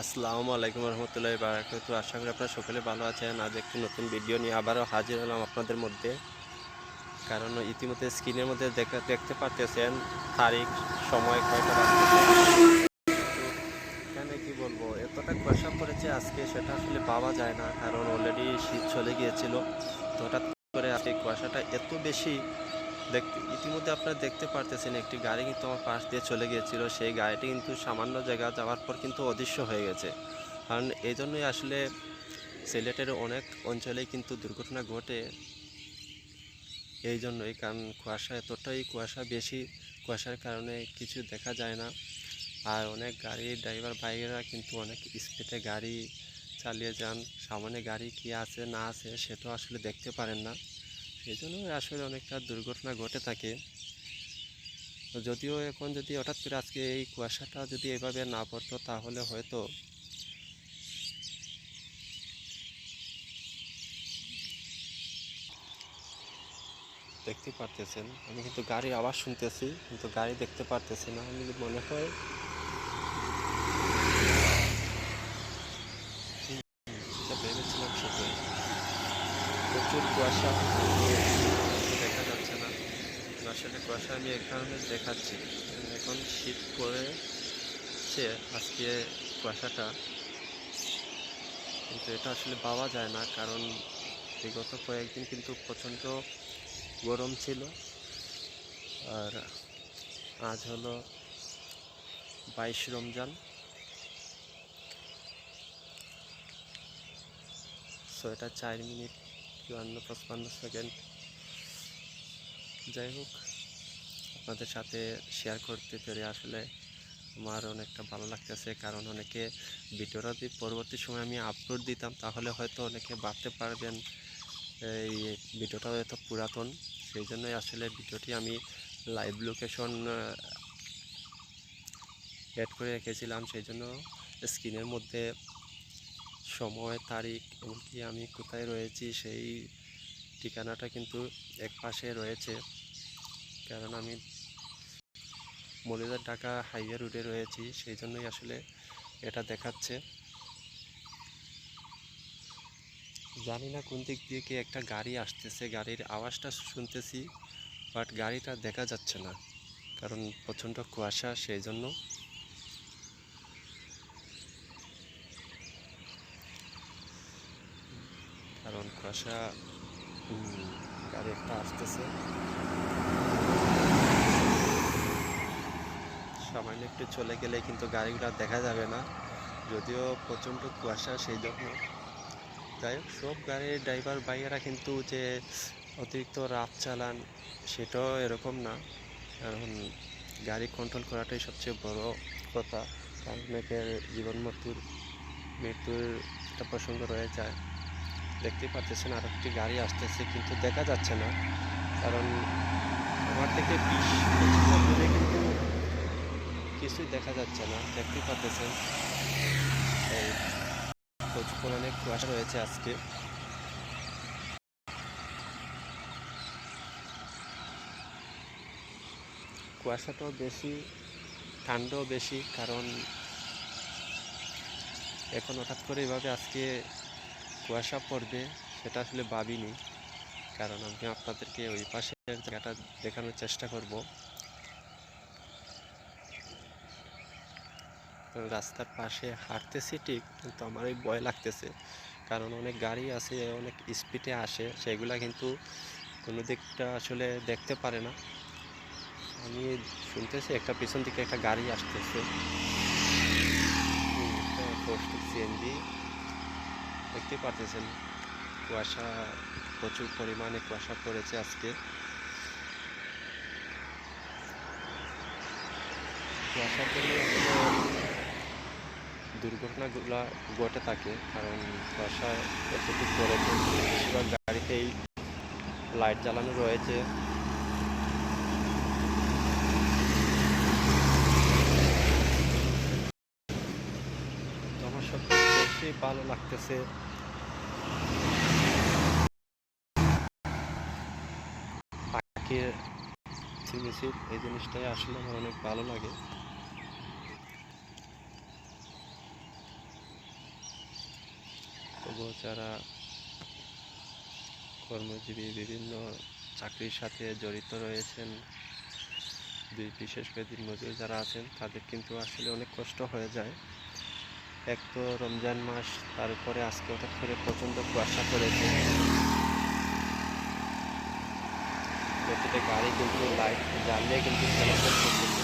আসসালামু আলাইকুম রহমতুল্লাহ বারাকাতু আশা করি আপনারা সকলে ভালো আছেন। আজ একটি নতুন ভিডিও নিয়ে আবারও হাজির হলাম আপনাদের মধ্যে। কারণ ইতিমধ্যে স্ক্রিনের মধ্যে দেখা দেখতে পারতেছেন তারিখ, সময় কয়টা এখানে কি বলব, এতটা কুয়াশা পড়েছে আজকে, সেটা আসলে পাওয়া যায় না। কারণ অলরেডি শীত চলে গিয়েছিল। তো হঠাৎ করে আজকে কুয়াশাটা এত বেশি দেখতে ইতিমধ্যে আপনারা দেখতে পারতেছেন একটি গাড়ি কিন্তু আমার পাশ দিয়ে চলে গিয়েছিল। সেই গাড়িটি কিন্তু সামান্য জায়গা যাওয়ার পর কিন্তু অদৃশ্য হয়ে গেছে। কারণ এই জন্যই আসলে সিলেটের অনেক অঞ্চলেই কিন্তু দুর্ঘটনা ঘটে। এই জন্যই কারণ কুয়াশা এতটাই কুয়াশা বেশি, কুয়াশার কারণে কিছু দেখা যায় না। আর অনেক গাড়ির ড্রাইভার বাইকেরা কিন্তু অনেক স্পিডে গাড়ি চালিয়ে যান। সামনে গাড়ি কি আছে, না আছে সেটাও আসলে দেখতে পারেন না। সেই জন্যই আসলে অনেকটা দুর্ঘটনা ঘটে থাকে। যদিও এখন যদি হঠাৎ করে আজকে এই কুয়াশাটা যদি এভাবে না পড়তো তাহলে হয়তো দেখতে পারতেছেন। আমি কিন্তু গাড়ির আওয়াজ শুনতেছি, কিন্তু গাড়ি দেখতে পারতেছি না। আমি মনে হয় ভেবেছিলাম সেটাই। প্রচুর কুয়াশা দেখা যাচ্ছে না আসলে কুয়াশা আমি কারণে দেখাচ্ছি। এখন শীত পড়েছে, আজকে কুয়াশাটা। কিন্তু এটা আসলে পাওয়া যায় না, কারণ বিগত কয়েকদিন কিন্তু প্রচণ্ড গরম ছিল। আর আজ হলো বাইশ রমজান। ছয়টা চার মিনিট, চুয়ান্ন, পঁচপান্ন সেকেন্ড যাই হোক। আপনাদের সাথে শেয়ার করতে পেরে আসলে আমার অনেকটা ভালো লাগতেছে। কারণ অনেকে ভিডিওটা যদি পরবর্তী সময় আমি আপলোড দিতাম, তাহলে হয়তো অনেকে ভাবতে পারবেন, এই ভিডিওটা হয়তো পুরাতন। সেই জন্যই আসলে ভিডিওটি আমি লাইভ লোকেশন অ্যাড করে রেখেছিলাম। সেই জন্য স্ক্রিনের মধ্যে সময়, তারিখ, এমনকি আমি কোথায় রয়েছি, সেই ঠিকানাটা কিন্তু এক পাশে রয়েছে। কারণ আমি মলিদার ঢাকা হাইওয়ে রুটে রয়েছি, সেই জন্যই আসলে এটা দেখাচ্ছে। জানি না কোন দিক দিয়ে কি একটা গাড়ি আসতেছে, গাড়ির আওয়াজটা শুনতেছি, বাট গাড়িটা দেখা যাচ্ছে না, কারণ প্রচণ্ড কুয়াশা, সেই জন্য। কারণ কুয়াশা গাড়ি একটা আসতেছে। সামান্য একটু চলে গেলে কিন্তু গাড়িগুলো দেখা যাবে না। যদিও প্রচণ্ড কুয়াশা সেই জন্য। যাই হোক, সব গাড়ির ড্রাইভার ভাইয়েরা কিন্তু যে অতিরিক্ত রাত চালান, সেটাও এরকম না। কারণ গাড়ি কন্ট্রোল করাটাই সবচেয়ে বড় কথা। কারণ অনেকের জীবন মৃত্যুর মৃত্যুর একটা প্রসঙ্গ রয়ে যায়। দেখতেই পাচ্ছেন আর একটি গাড়ি আসতেছে, কিন্তু দেখা যাচ্ছে না। কারণ আমার থেকে বিশ পঁচিশ কিছুই দেখা যাচ্ছে না, দেখতেই পাচ্ছেন এই প্রচুর পরিমাণে কুয়াশা রয়েছে আজকে। কুয়াশাটাও বেশি, ঠান্ডাও বেশি, কারণ এখন হঠাৎ করে এভাবে আজকে কুয়াশা পড়বে, সেটা আসলে ভাবিনি। কারণ আমি আপনাদেরকে ওই পাশের জায়গাটা দেখানোর চেষ্টা করব। রাস্তার পাশে হাঁটতেছি ঠিক, কিন্তু আমার ওই ভয় লাগতেছে। কারণ অনেক গাড়ি আছে, অনেক স্পিডে আসে, সেগুলা কিন্তু কোনো দিকটা আসলে দেখতে পারে না। আমি শুনতেছি একটা পিছন দিকে একটা গাড়ি আসতেছে। সিএনজি দেখতে পারতেছেন, কুয়াশা প্রচুর পরিমাণে কুয়াশা পড়েছে আজকে। কুয়াশার জন্য দুর্ঘটনাগুলো ঘটে থাকে, কারণ কুয়াশা এতটুকু পড়েছে বেশিরভাগ গাড়িতেই লাইট জ্বালানো রয়েছে। আমার বেশি ভালো লাগতেছে পাখির এই জিনিসটাই আসলে আমার অনেক ভালো লাগে। যারা কর্মজীবী বিভিন্ন চাকরির সাথে জড়িত রয়েছেন। বিশেষ করে দিনমজুর যারা আছেন, তাদের কিন্তু আসলে অনেক কষ্ট হয়ে যায়। এক তো রমজান মাস তারপরে আজকে হঠাৎ করে প্রচণ্ড কুয়াশা করেছে প্রতিটা গাড়ি কিন্তু লাইট জ্বালিয়ে কিন্তু চলাচল করতেছে।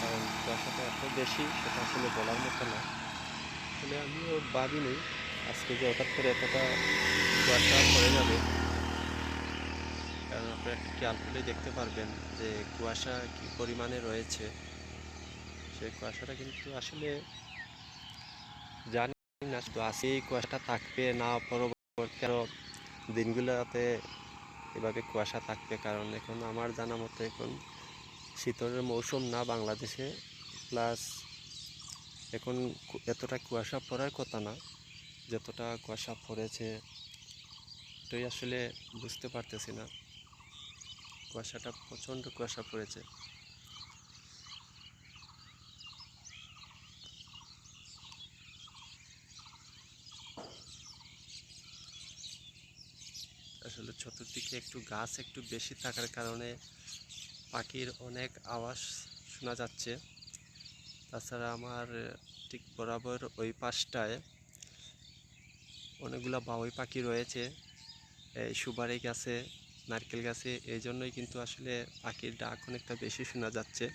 কারণ কুয়াশাটা এত বেশি, সেটা আসলে বলার মতো না। আসলে আমিও ভাবিনি আজকে যে হঠাৎ করে এতটা কুয়াশা পড়ে যাবে, কারণ আপনারা একটু খেয়াল করলে দেখতে পারবেন যে কুয়াশা কী পরিমাণে রয়েছে। সেই কুয়াশাটা কিন্তু আসলে জানি না শুধু আজকে এই কুয়াশাটা থাকবে না, পরবর্তী আরও দিনগুলোতে এভাবে কুয়াশা থাকবে, কারণ এখন আমার জানা মতো এখন শীতের মৌসুম না বাংলাদেশে, প্লাস এখন এতটা কুয়াশা পড়ার কথা না। যতটা কুয়াশা পড়েছে, এটাই আসলে বুঝতে পারতেছি না। কুয়াশাটা প্রচণ্ড কুয়াশা পড়েছে। আসলে চতুর্দিকে একটু গাছ একটু বেশি থাকার কারণে পাখির অনেক আওয়াজ শোনা যাচ্ছে। তাছাড়া আমার ঠিক বরাবর ওই পাশটায় অনেকগুলো বাবুই পাখি রয়েছে, এই সুপারি গাছে, নারকেল গাছে, এই জন্যই কিন্তু আসলে পাখির ডাক অনেকটা বেশি শোনা যাচ্ছে।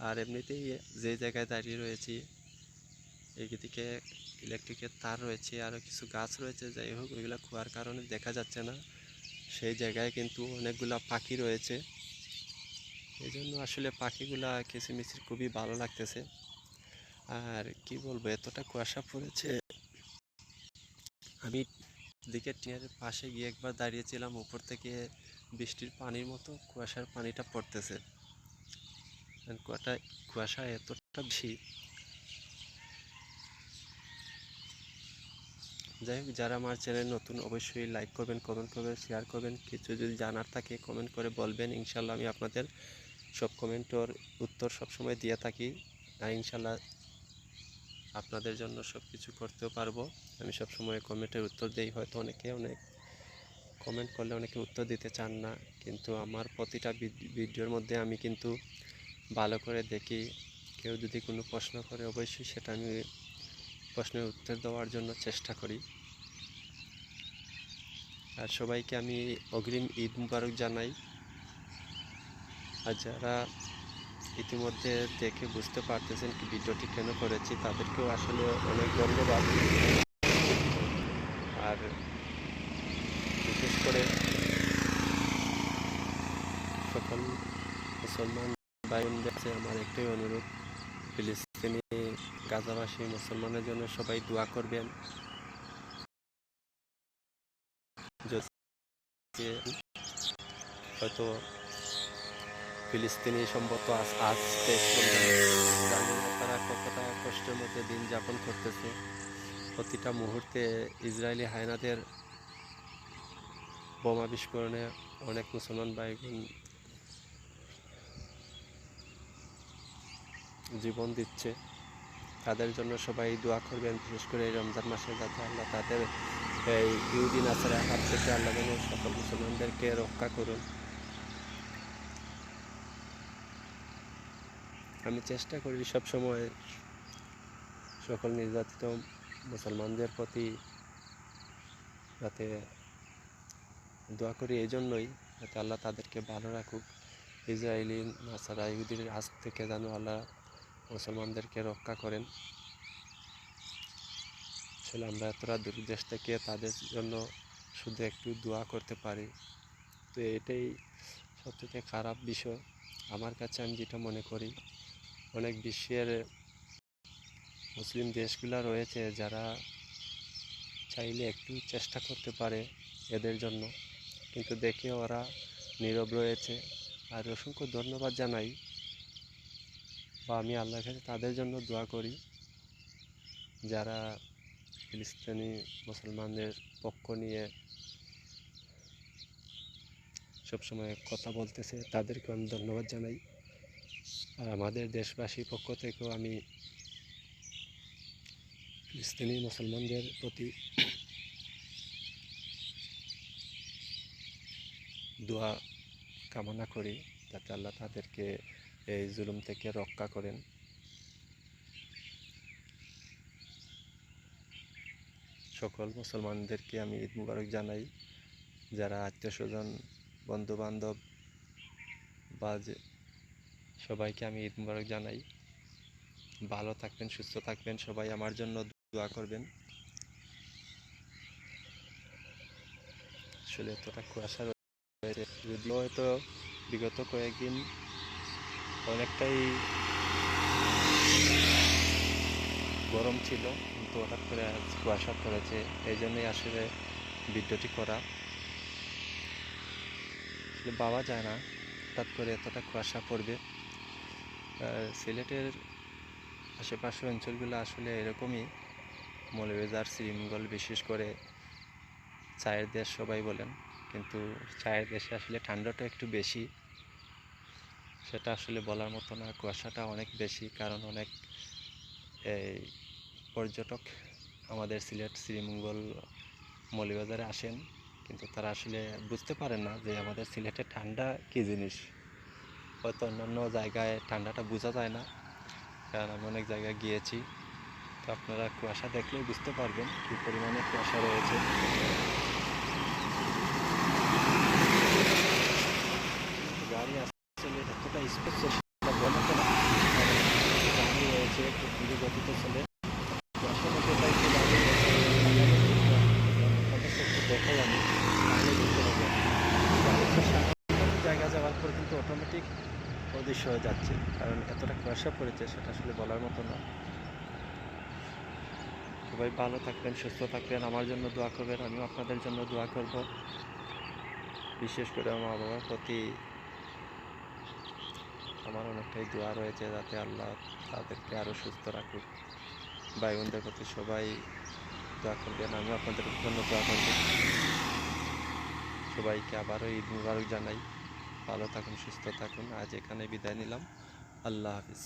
আর এমনিতেই যে জায়গায় দাঁড়িয়ে রয়েছি এইদিকে ইলেকট্রিকের তার রয়েছে, আরও কিছু গাছ রয়েছে, যাই হোক, ওইগুলো খোয়ার কারণে দেখা যাচ্ছে না। সেই জায়গায় কিন্তু অনেকগুলা পাখি রয়েছে। এই জন্য আসলে পাখিগুলা কিচিমিচির খুবই ভালো লাগতেছে। আর কি বলব, এতটা কুয়াশা পড়েছে। আমি দিকে টিনের পাশে গিয়ে একবার দাঁড়িয়েছিলাম, উপর থেকে বৃষ্টির পানির মতো কুয়াশার পানিটা পড়তেছে। কুয়াটা, কুয়াশা এতটা বেশি। যাই হোক, যারা আমার চ্যানেল নতুন, অবশ্যই লাইক করবেন কমেন্ট করবেন শেয়ার করবেন। কিছু যদি জানার থাকে কমেন্ট করে বলবেন। ইনশাল্লাহ আমি আপনাদের সব কমেন্টর উত্তর সবসময় দিয়ে থাকি। আর ইনশাল্লাহ আপনাদের জন্য সব কিছু করতেও পারব। আমি সব সময় কমেন্টের উত্তর দিই। হয়তো অনেকে অনেক কমেন্ট করলে অনেকে উত্তর দিতে চান না। কিন্তু আমার প্রতিটা ভিড- ভিডিওর মধ্যে আমি কিন্তু ভালো করে দেখি। কেউ যদি কোনো প্রশ্ন করে, অবশ্যই সেটা আমি প্রশ্নের উত্তর দেওয়ার জন্য চেষ্টা করি। আর সবাইকে আমি অগ্রিম ঈদ মুবারক জানাই। আর যারা ইতিমধ্যে দেখে বুঝতে পারতেছেন কি ভিডিওটি কেন করেছি, তাদেরকেও আসলে অনেক ধন্যবাদ। আর বিশেষ করে সকল মুসলমান ভাই বোনদের কাছে আমার একটাই অনুরোধ, ফিলিস্তিনি গাজাবাসী মুসলমানের জন্য সবাই দোয়া করবেন। হয়তো ফিলিস্তিনি সম্ভবত আসতে তারা কতটা কষ্টের মধ্যে দিন যাপন করতেছে। প্রতিটা মুহূর্তে ইসরায়েলি হায়নাদের বোমা বিস্ফোরণে অনেক মুসলমান ভাই বোন জীবন দিচ্ছে। তাদের জন্য সবাই দোয়া করবেন, বিশেষ করে এই রমজান মাসে যাতে আল্লাহ তাদের এই ইউদিন আসারে হাত থেকে আল্লাহ যেন সকল মুসলমানদেরকে রক্ষা করুন। আমি চেষ্টা করি সব সময় সকল নির্যাতিত মুসলমানদের প্রতি যাতে দোয়া করি এই জন্যই যাতে আল্লাহ তাদেরকে ভালো রাখুক। ইসরায়েলি নাসারা ইহুদির হাত থেকে যেন আল্লাহ মুসলমানদেরকে রক্ষা করেন। আসলে আমরা এতটা দূর দেশ থেকে তাদের জন্য শুধু একটু দোয়া করতে পারি। তো এটাই সবথেকে খারাপ বিষয়। আমার কাছে আমি যেটা মনে করি অনেক বিশ্বের মুসলিম দেশগুলো রয়েছে যারা চাইলে একটু চেষ্টা করতে পারে এদের জন্য। কিন্তু দেখে ওরা নীরব রয়েছে। আর অসংখ্য ধন্যবাদ জানাই বা আমি আল্লাহর কাছে তাদের জন্য দোয়া করি যারা ফিলিস্তিনি মুসলমানদের পক্ষ নিয়ে সবসময় কথা বলতেছে তাদেরকে আমি ধন্যবাদ জানাই। আর আমাদের দেশবাসীর পক্ষ থেকেও আমি ফিলিস্তিনি মুসলমানদের প্রতি দোয়া কামনা করি, যাতে আল্লাহ তাদেরকে এই জুলুম থেকে রক্ষা করেন। সকল মুসলমানদেরকে আমি ঈদ মুবারক জানাই। যারা আত্মীয় স্বজন, বন্ধুবান্ধব, বা যে সবাইকে আমি ঈদ মুবারক জানাই। ভালো থাকবেন, সুস্থ থাকবেন, সবাই আমার জন্য দোয়া করবেন। আসলে এতটা কুয়াশা রয়েছে, যদিও হয়তো বিগত কয়েকদিন অনেকটাই গরম ছিল, কিন্তু হঠাৎ করে কুয়াশা পড়েছে। এই জন্যই আসলে ভিডিওটি করা। বাবা যায় না, হঠাৎ করে এতটা কুয়াশা পড়বে। সিলেটের আশেপাশের অঞ্চলগুলো আসলে এরকমই। মৌলভীবাজার, শ্রীমঙ্গল বিশেষ করে চায়ের দেশ সবাই বলেন, কিন্তু চায়ের দেশে আসলে ঠান্ডাটা একটু বেশি। সেটা আসলে বলার মতো না, কুয়াশাটা অনেক বেশি, কারণ অনেক এই পর্যটক আমাদের সিলেট, শ্রীমঙ্গল, মৌলভীবাজারে আসেন, কিন্তু তারা আসলে বুঝতে পারেন না যে আমাদের সিলেটে ঠান্ডা কী জিনিস। হয়তো অন্যান্য জায়গায় ঠান্ডাটা বোঝা যায় না। কারণ আমি অনেক জায়গায় গিয়েছি। তো আপনারা কুয়াশা দেখলেই বুঝতে পারবেন কী পরিমাণে কুয়াশা রয়েছে। গাড়ি আসলে এতটা স্পেস বলা তো না গাড়ি রয়েছে খুব ধীরে গতিতে চলে কুয়াশার মধ্যে তাই একটু গাড়ি রয়েছে একটু দেখাই আমি তাহলে বুঝতে পারবেন গাড়িটা সাধারণ জায়গা যাওয়ার পর কিন্তু অটোমেটিক অদৃশ্য হয়ে যাচ্ছে, কারণ এতটা কুয়াশা পড়েছে সেটা আসলে বলার মতো না সবাই ভালো থাকবেন, সুস্থ থাকবেন, আমার জন্য দোয়া করবেন, আমিও আপনাদের জন্য দোয়া করব। বিশেষ করে আমার বাবার প্রতি আমার অনেকটাই দোয়া রয়েছে, যাতে আল্লাহ তাদেরকে আরও সুস্থ রাখুক। ভাই বোনদের প্রতি সবাই দোয়া করবেন, আমিও আপনাদের জন্য দোয়া করব। সবাইকে আবারও ঈদ মুবারক জানাই। ভালো থাকুন সুস্থ থাকুন। আজ এখানে বিদায় নিলাম। আল্লাহ হাফিজ।